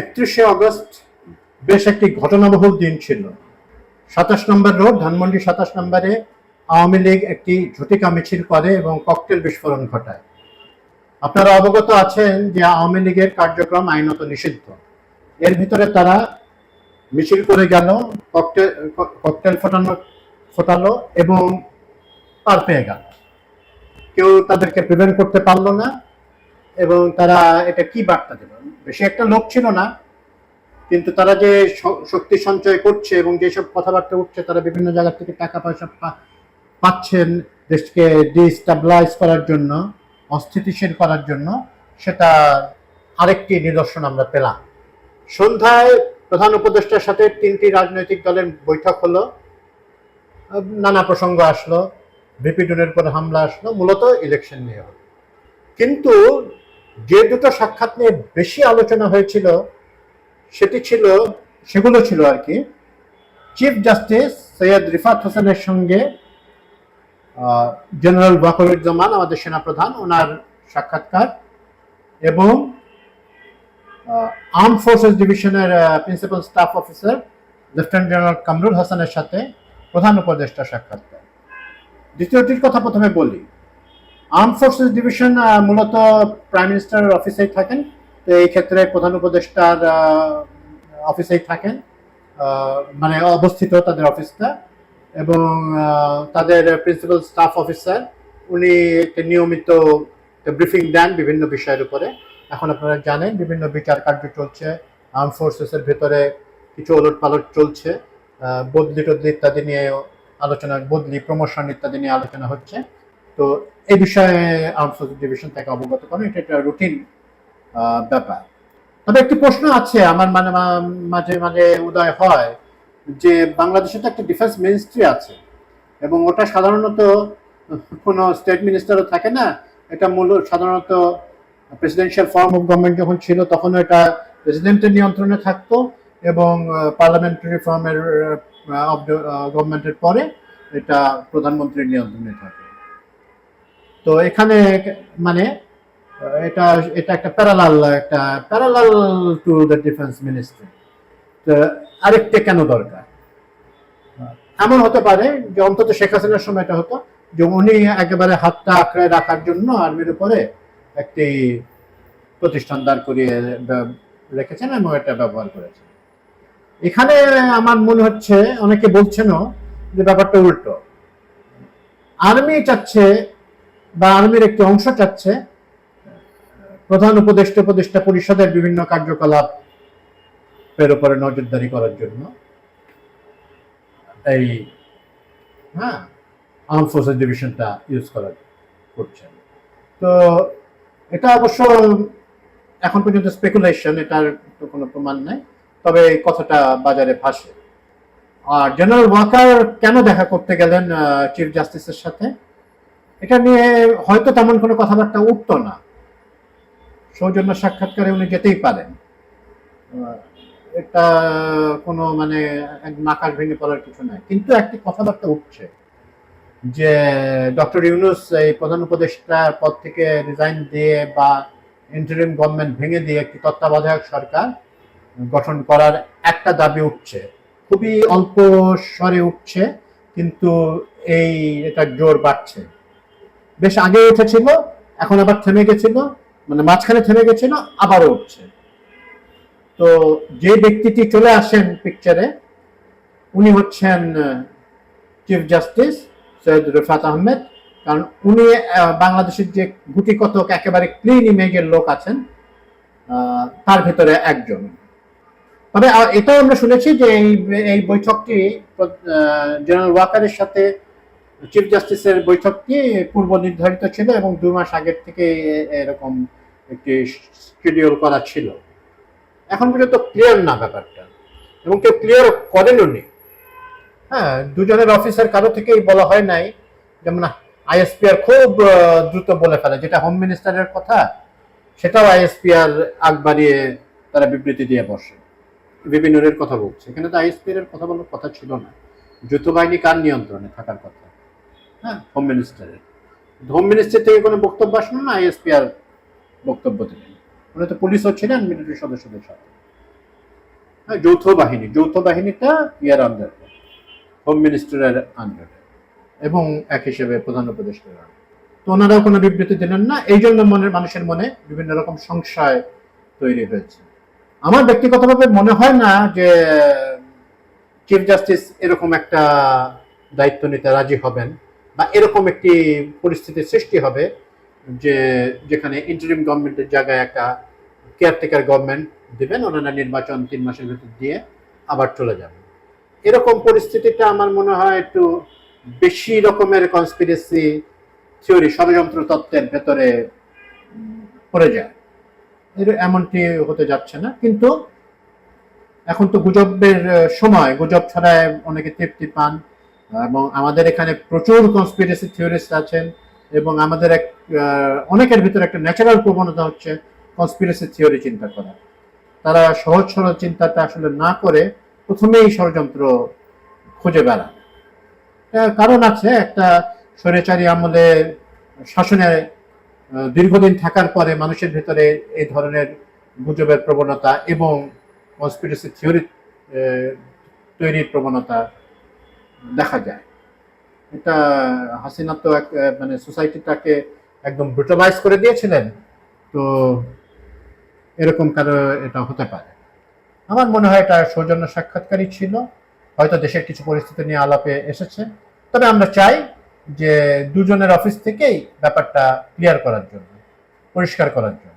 একত্রিশে আগস্ট বেশ একটি ঘটনাবহুল দিন ছিল। সাতাশ নম্বর রোড, ধানমন্ডি সাতাশ নম্বরে আওয়ামী লীগ একটি ঝটিকা মিছিল করে এবং ককটেল বিস্ফোরণ ঘটায়। আপনারা অবগত আছেন যে আওয়ামী লীগের কার্যক্রম আইনত নিষিদ্ধ। এর ভিতরে তারা মিছিল করে গেল, ককটেল ককটেল ফোটানো, ফোটালো এবং পার পেয়ে গেল। কেউ তাদেরকে প্রিভেন্ট করতে পারল না এবং তারা এটা কি বার্তা দেবে বেশি একটা লোক ছিল না, কিন্তু তারা যে শক্তি সঞ্চয় করছে এবং যেসব কথাবার্তা উঠছে, তারা বিভিন্ন জায়গা থেকে টাকা পয়সা পাচ্ছেন দেশকে ডিস্টাবলাইজ করার জন্য, অস্থিতিশীল করার জন্য, সেটা আরেকটি নিদর্শন আমরা পেলাম। সন্ধ্যায় প্রধান উপদেষ্টার সাথে তিনটি রাজনৈতিক দলের বৈঠক হলো, নানা প্রসঙ্গ আসলো ভিপি ডুনের উপর হামলা আসলো, মূলত ইলেকশন নিয়ে কিন্তু যে দুটো সাক্ষাৎ নিয়ে বেশি আলোচনা হয়েছিল, সেটি ছিল, সেগুলো ছিল আর কি। চিফ জাস্টিস সৈয়দ রিফাত হোসেনের সঙ্গে জেনারেল বাকরুজ্জামান, আমাদের সেনাপ্রধান, ওনার সাক্ষাৎকার এবং আর্ম ফোর্সেস ডিভিশনের principal staff officer lieutenant general Kamrul হাসানের সাথে প্রধান উপদেষ্টা সাক্ষাৎকার। দ্বিতীয়টির কথা প্রথমে বলি আর্ম ফোর্সেস ডিভিশন মূলত প্রাইম মিনিস্টারের অফিসেই থাকেন। তো এই ক্ষেত্রে প্রধান উপদেষ্টার অফিসেই থাকেন। মানে অবস্থিত তাদের অফিসটা এবং তাদের প্রিন্সিপাল স্টাফ অফিসার উনি নিয়মিত ব্রিফিং দেন বিভিন্ন বিষয়ের উপরে। এখন আপনারা জানেন, বিভিন্ন বিচার কার্য চলছে আর্ম ফোর্সেসের ভেতরে কিছু ওলট পালট চলছে বদলি টদলি ইত্যাদি নিয়ে আলোচনা, বদলি প্রমোশন ইত্যাদি নিয়ে আলোচনা হচ্ছে। তো এই বিষয়ে আর্ম ফোর্সেস ডিভিশন থেকে অবগত করেন এটা একটা রুটিন ব্যাপার। তবে একটি প্রশ্ন আছে, আমার মানে মাঝে মাঝে উদয় হয়, যে বাংলাদেশে তো একটা ডিফেন্স মিনিস্ট্রি আছে এবং ওটা সাধারণত কোনো স্টেট মিনিস্টারও থাকে না, এটা মূল সাধারণত প্রেসিডেন্সিয়াল ফর্ম অফ গভর্নমেন্ট যখন ছিল তখন এটা প্রেসিডেন্টের নিয়ন্ত্রণে থাকতো এবং পার্লামেন্টারি ফর্মের অফ গভর্নমেন্টের পরে এটা প্রধানমন্ত্রীর নিয়ন্ত্রণে থাকে। তো এখানে মানে এটা এটা একটা প্যারালাল একটা parallel to the defence ministry তো আরেকটা কেন দরকার? এমন হতে পারে যে অন্তত শেখ হাসিনার সময় এটা হতো যে উনি একেবারে হাতটা আঁকড়ে রাখার জন্য আর্মির উপরে একটি প্রতিষ্ঠান দাঁড় করিয়ে রেখেছেন এবং এটা ব্যবহার করেছেন। এখানে আমার মনে হচ্ছে, অনেকে বলছেনও যে ব্যাপারটা উল্টো। আর্মি চাচ্ছে বা আর্মির একটি অংশ চাচ্ছে, প্রধান উপদেষ্টা উপদেষ্টা পরিষদের বিভিন্ন কার্যকলাপ এর উপরে নজরদারি করার জন্য। এই হ্যাঁ আর্ম ফোর্সেস ডিভিশনটা ইউজ করার করছেন। তো এটা অবশ্য এখন পর্যন্ত স্পেকুলেশন এটার কোনো প্রমাণ নাই, তবে এই কথাটা বাজারে ভাসে। আর জেনারেল ওয়াকার কেন দেখা করতে গেলেন চিফ জাস্টিসের সাথে? এটা নিয়ে হয়তো তেমন কোনো কথাবার্তা উঠতো না। সৌজন্য সাক্ষাৎকারে উনি যেতেই পারেন। এটা কোনো মানে আকাশ ভেঙে পড়ার কিছু নাই। কিন্তু একটি কথাবার্তা উঠছে যে ডক্টর ইউনুস এই প্রধান উপদেষ্টার পদ থেকে রিজাইন দিয়ে বা ইন্টারিম গভর্নমেন্ট ভেঙে দিয়ে একটি তত্ত্বাবধায়ক সরকার গঠন করার একটা দাবি উঠছে। খুবই অল্প স্বরে উঠছে, কিন্তু এই এটা জোর বাড়ছে। বেশ আগে উঠেছিল, এখন আবার থেমে গেছিল মানে মাঝখানে থেমে গেছিল, আবারও উঠছে। তো যে ব্যক্তিটি চলে আসেন পিকচারে উনি হচ্ছেন চিফ জাস্টিস সৈয়দ রেফাত আহমেদ কারণ উনি বাংলাদেশের যে গুটি কতক একেবারে ক্লিন ইমেজের লোক আছেন তার ভিতরে একজন। তবে এটাও আমরা শুনেছি যে এই এই বৈঠকটি জেনারেল ওয়াকারের সাথে চিফ জাস্টিসের বৈঠকটি পূর্ব নির্ধারিত ছিল এবং দুই মাস আগের থেকে এরকম একটি শিডিউল করা ছিল। এখন পর্যন্ত ক্লিয়ার না ব্যাপারটা। এবং কেউ ক্লিয়ার করেনও নি। হ্যাঁ দুজনের অফিসার কারও থেকেই বলা হয় নাই যেমন আইএসপিআর খুব দ্রুত বলে ফেলে। যেটা হোম মিনিস্টারের কথা, সেটাও আইএসপিআর আগ বাড়িয়ে তারা বিবৃতি দিয়ে বসে। বিভিন্নের কথা বলছে। এখানে তো আইএসপিআর এর কথা বলার কথা ছিল না। যৌথ বাহিনী কার নিয়ন্ত্রণে থাকার কথা? হ্যাঁ হোম মিনিস্টারের হোম মিনিস্টার থেকে কোনো বক্তব্য আসলো না আইএসপিআর বক্তব্য দিলেন? উনি তো পুলিশও ছিলেন মিলিটারি সদস্যদের সাথে। হ্যাঁ, যৌথ বাহিনী যৌথ বাহিনীটা ইয়ার আন্ডার হোম মিনিস্টারের আন্ডারে এবং এক হিসেবে প্রধান উপদেষ্টার। তো ওনারাও কোনো বিবৃতি দিলেন না এই জন্য মনের মানুষের মনে বিভিন্ন রকম সংশয় তৈরি হয়েছে। আমার ব্যক্তিগতভাবে মনে হয় না যে চিফ জাস্টিস এরকম একটা দায়িত্ব নিতে রাজি হবেন। বা এরকম একটি পরিস্থিতির সৃষ্টি হবে যে যেখানে ইন্টারিম গভর্নমেন্টের জায়গায় একটা কেয়ারটেকার গভর্নমেন্ট দিবেন, ওনারা নির্বাচন তিন মাসের ভিতর দিয়ে আবার চলে যাবেন। এরকম পরিস্থিতিটা আমার মনে হয় একটু বেশি রকমের কনস্পিরেসি থিওরি ষড়যন্ত্র তত্ত্বের ভেতরে পড়ে যায়। এর- এমনটি হতে যাচ্ছে না, কিন্তু এখন তো গুজবের সময়। গুজব ছাড়ায় অনেকে তৃপ্তি পান। এবং আমাদের এখানে প্রচুর কনস্পিরেসি থিওরিস্ট আছেন এবং আমাদের এক অনেকের ভিতরে একটা ন্যাচারাল প্রবণতা হচ্ছে কনস্পিরেসি থিওরি চিন্তা করা। তারা সহজ সরল চিন্তাটা আসলে না করে প্রথমেই ষড়যন্ত্র খুঁজে এর কারণ আছে একটা স্বৈরাচারী আমলে শাসনে দীর্ঘদিন থাকার পরে মানুষের ভিতরে এই ধরনের গুজবের প্রবণতা এবং কনস্পিরেসি থিওরি তৈরির প্রবণতা দেখা যায়। এটা হাসিনা তো এক মানে সোসাইটিটাকে একদম ব্রুটালাইজ করে দিয়েছিলেন। তো এরকম কারও এটা হতে পারে। আমার মনে হয় এটা সৌজন্য সাক্ষাৎকারই ছিল। হয়তো দেশের কিছু পরিস্থিতি নিয়ে আলাপে এসেছে। তবে আমরা চাই যে দুজনের অফিস থেকেই ব্যাপারটা ক্লিয়ার করার জন্য, পরিষ্কার করার জন্য।